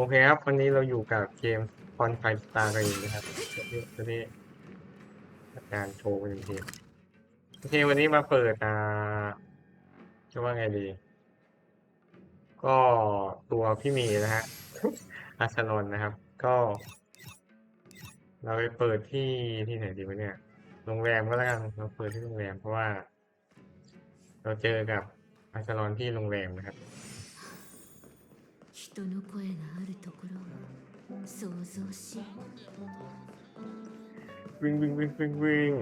โอเคครับ วันนี้เราอยู่กับเกมคอนไฟสตาร์เรนะครับนี่นี่การโชว์เป็นเกมโอเค วันนี้มาเปิดอ่าจะว่าไงดี ก็ตัวพี่มีนะฮะอาชลนนะครับ ก็ เราไปเปิดที่ที่ไหนดีวะเนี่ย โรงแรมก็แล้วกันเราเปิดที่โรงแรมเพราะว่า เราเจอกับอาชลนที่โรงแรมนะครับ 人の声があるところは想像し วิ่งวิ่งวิ่งวิ่งวิ่ง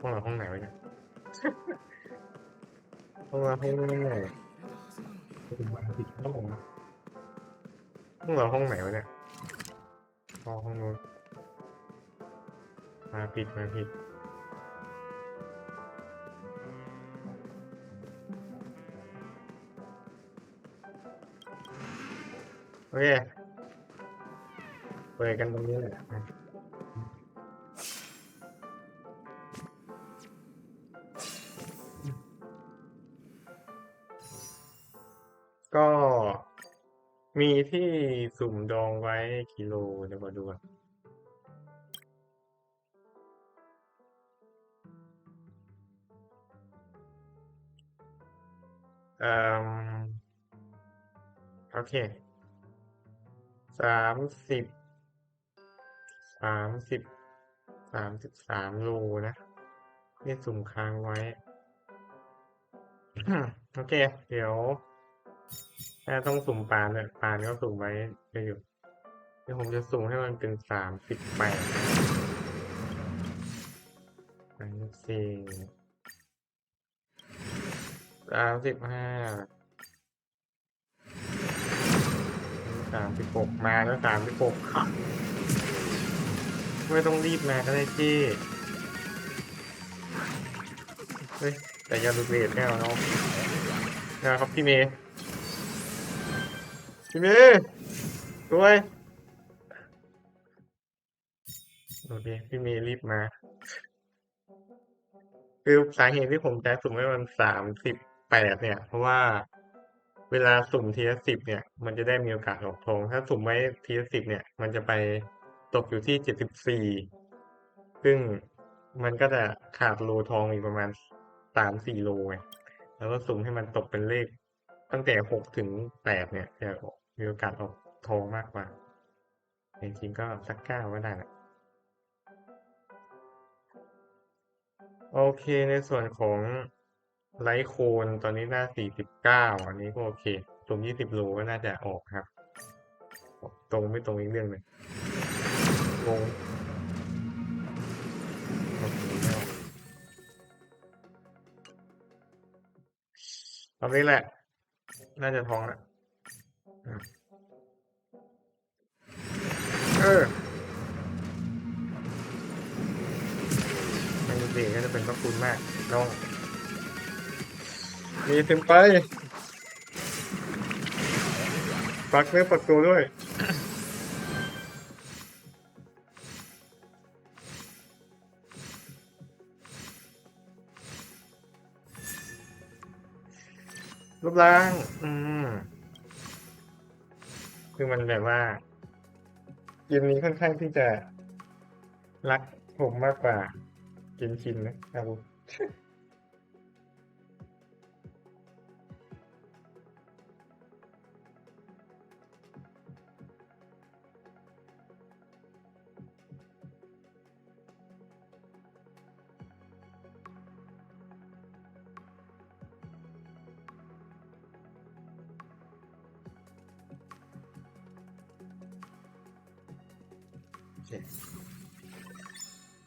ห้องเราห้องไหนวะเนี่ย ห้องเราห้องไหนห้องผมห้องเราห้องไหนวะเนี่ยอ๋อห้องนู้นมาผิดมาผิด โอเคเปิดกันตรงนี้แหละอะก็มีที่สุ่มดองไว้กิโลเดี๋ยวมาดูก่อนเอ่อโอเค สามสิบสามสิบสามสิบสามโลนะนี่สุ่มค้างไว้ โอเค เดี๋ยวถ้าต้องสุ่มปานเนี่ยปานก็สุ่มไว้ไปอยู่เดี๋ยวผมจะสุ่มให้มันเป็นสามสิบแปดสามสิบสี่สามสิบห้าามสิบหกมาแล้วสามสิบหกไม่ต้องรีบมาก็ได้จี้เฮ้ย แต่อยาลุกเลทแน่เนาะนะครับพี่เมย์พี่เมย์ด้วยโอเคพี่เมย์รีบมา คือสาเหตุที่ผมใจสุ่มให้มันสามสิบแปดเนี่ย เพราะว่า เวลาสุ่มทีละสิบเนี่ย มันจะได้มีโอกาสออกทองถ้าสุ่มไว้ทีละสิบเนี่ย มันจะไปตกอยู่ที่เจ็ดสิบสี่ซึ่งมันก็จะขาดโลทองอีกประมาณสามสี่โลไงแล้วก็สุ่มให้มันตกเป็นเลข ตั้งแต่หกถึงแปดเนี่ยจะมีโอกาสออกทองมากกว่าจริงๆก็สักเก้าก็ได้แหละโอเคในส่วนของ ไลท์โคนตอนนี้หน้าสี่สิบเก้าอันนี้ก็โอเคตรงยี่สิบโลก็น่าจะออกครับ ตรงไม่ตรงอีกเรื่องหนึ่งงงตอนนี้แหละ น่าจะท้องแล้วเออไม่มีเบรกก็จะเป็นพระคุณมากน้อง มีเต็มไปปักเนื้อปักตัวด้วยรูปร่าง อืม คือมันแบบว่าเกมนี้ค่อนข้างที่จะรักผมมากกว่าเกมชินนะครับ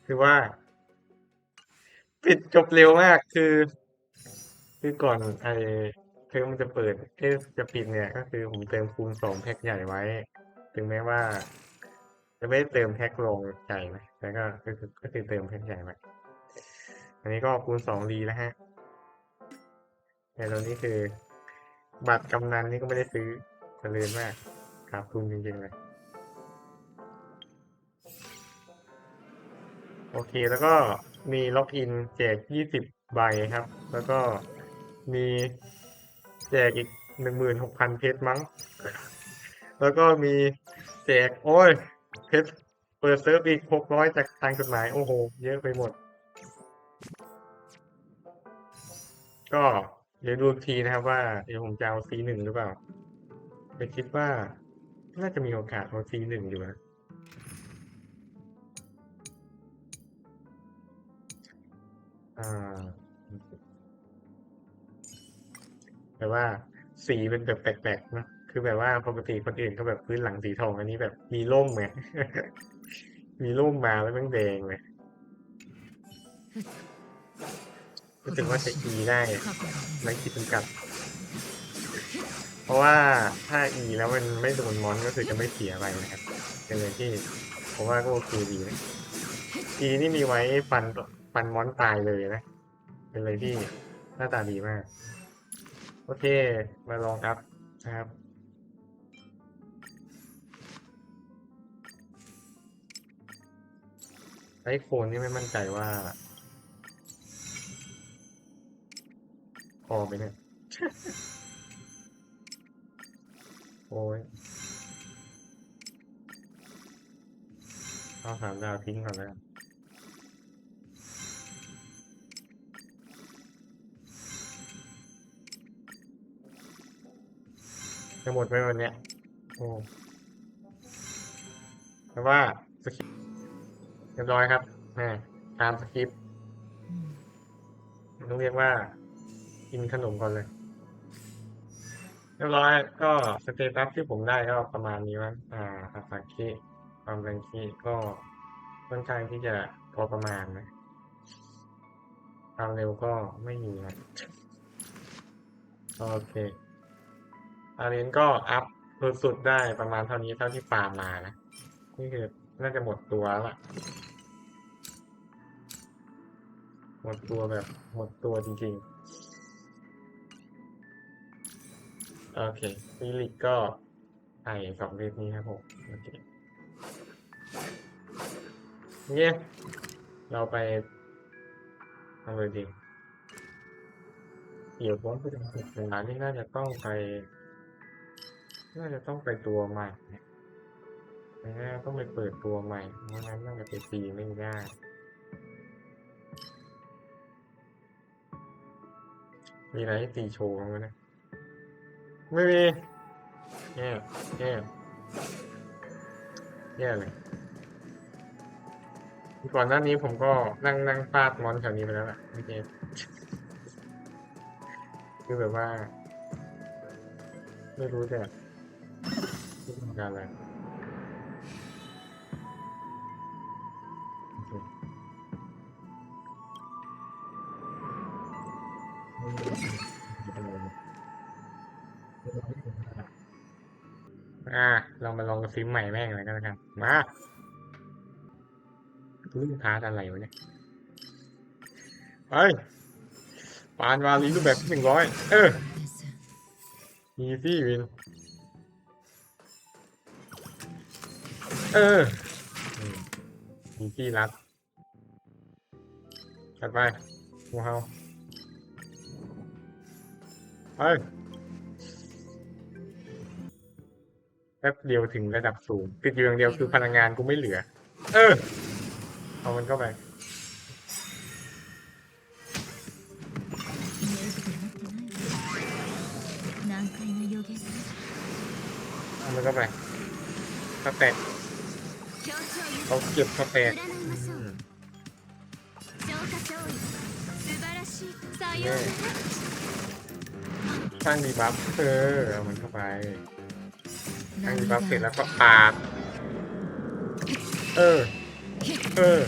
คือว่า ปิดจบเร็วมากคือ คือก่อนไอ้เทอมันจะเปิดเอ๊ะจะปิดเนี่ย ก็คือผมเติมคูณสองแพ็คใหญ่ไว้ ถึงแม้ว่า จะไม่ได้เติมแพ็คลงใหญ่นะแต่ก็ก็คือก็คือเติมแพ็คใหญ่ไว้อันนี้ก็คูณสองรีแล้วฮะแต่ตอนนี้คือ บัตรกำนันนี่ก็ไม่ได้ซื้อเจริญมากขาดทุนจริงๆเลย โอเค แล้วก็มีล็อกอินแจก 20 ใบครับ แล้วก็มีแจกอีกหนึ่งหมื่นหกพันเพชรมั้ง แล้วก็มีแจก โอ้ย เพชรเปิดเซิร์ฟอีกหกร้อยจากทางกฎหมาย โอ้โห เยอะไปหมด ก็เดี๋ยวดูทีนะครับว่า เดี๋ยวผมจะเอาซีหนึ่งหรือเปล่าแต่คิดว่า น่าจะมีโอกาสเอาซีหนึ่งอยู่นะ แต่ว่าสีเป็นแบบแปลกๆนะคือแบบว่าปกติคนอื่นเขาแบบพื้นหลังสีทองอันนี้แบบมีร่มไงมีร่มมาแล้วมันแดงเลยรู้สึกว่าจะอีได้ไม่คิดถึงกับเพราะว่าถ้าอีแล้วมันไม่โดนมอนก็คือจะไม่เสียไปนะครับเป็นเลยที่ผมว่าก็โอเคดีนะอีนี่มีไว้ฟัน ฟันมอนตายเลยนะ เป็นเลยที่หน้าตาดีมาก โอเค มาลองอัพนะครับ ไอโคนนี่ไม่มั่นใจว่าพอไหมเนี่ย โอ้ยเอาสามดาวทิ้งก่อนแล้ว จะหมดไปวันเนี้ยโอ้แต่ว่าสคริปเรียบร้อยครับแม่ตามสคริปต้องเรียกว่า กินขนมก่อนเลย เรียบร้อยก็สเตตัสที่ผมได้ก็ประมาณนี้ว่าอ่าอาสาคิความแรงคีก็ค่อนข้างที่จะพอประมาณนะความเร็วก็ไม่มีนะโอเค อาเรนก็อัพสุดๆได้ประมาณเท่านี้เท่าที่ฟาร์มมานะ นี่คือน่าจะหมดตัวแล้วล่ะ หมดตัวแบบหมดตัวจริงๆ โอเคฟิลิกก็ไอสองเวทนี้ครับผม โอเคเนี่ยเราไปทำเลยดีเดี๋ยวผมไปทำเวลานี่น่าจะต้องไป น่าจะต้องไปตัวใหม่เนี่ยไม่น่าต้องไปเปิดตัวใหม่ เพราะงั้นน่าจะไปตีไม่ได้มีอะไรให้ตีโชว์บ้งเนี่ยไม่มีแย่แย่แย่เลยก่อนหน้านี้ผมก็นั่งนั่งฟาดมอนแถวนี้ไปแล้วล่ะไม่เจคือแบบว่า ไม่รู้จะ ที่ทำการอะไรโอเคอ่าเรามาลองกับซิมใหม่แม่งเลยก็แล้วกัน มาลื่นพาร์ทอะไรวะเนี่ยไปปานวาลีรูปแบบที่หนึ่งร้อยเออですอีซี่วิน เออมีที่รัดถัดไปงูเห่าไปแป๊บเดียวถึงระดับสูงติดอยู่อย่างเดียวคือพลังงานกูไม่เหลือ เออ เอามันเข้าไปเอามันเข้าไปสเต็ป เขาเก็บกาแฟสร้างดีบัฟเออเอามันเข้าไปสร้างดีบัฟเสร็จแล้วก็ปาดเออ เออ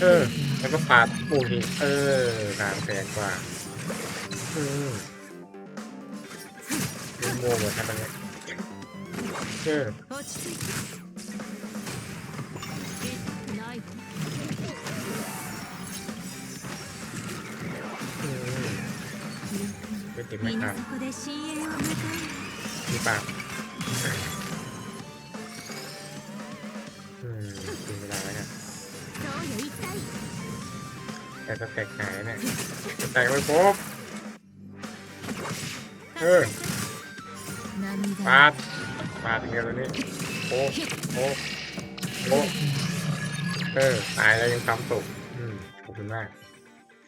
เออ แล้วก็ปาดปูนี่เออกลางแสนกว่าเออโมโหเหมือนกันเลเออ ติดไหมครับมีปากอืมกินเวลาแล้วเนี่ยแต่ก็แตกหายเนี่ยแตกไปพบเออปาดปาดอย่างเดียวเลยนี่โอ้โอ้โอ้เออตายแล้วยังซ้ำตกอืมขอบคุณมาก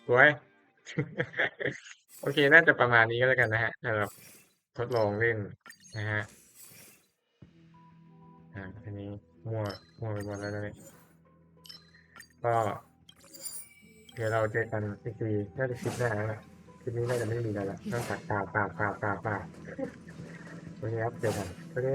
สวย โอเค น่าจะประมาณนี้ก็แล้วกันนะฮะสำหรับทดลองเล่นนะฮะ อ่า อันนี้มั่วมั่วไปหมดแล้วนะเนี่ยก็ เดี๋ยวเราเจอกันอีกทีน่าจะคลิปหน้าแล้วล่ะคลิปนี้น่าจะไม่มีอะไรละนอกจากปล่าปล่ากปล่ากปากปล่าโอเคครับเจอกันโอเค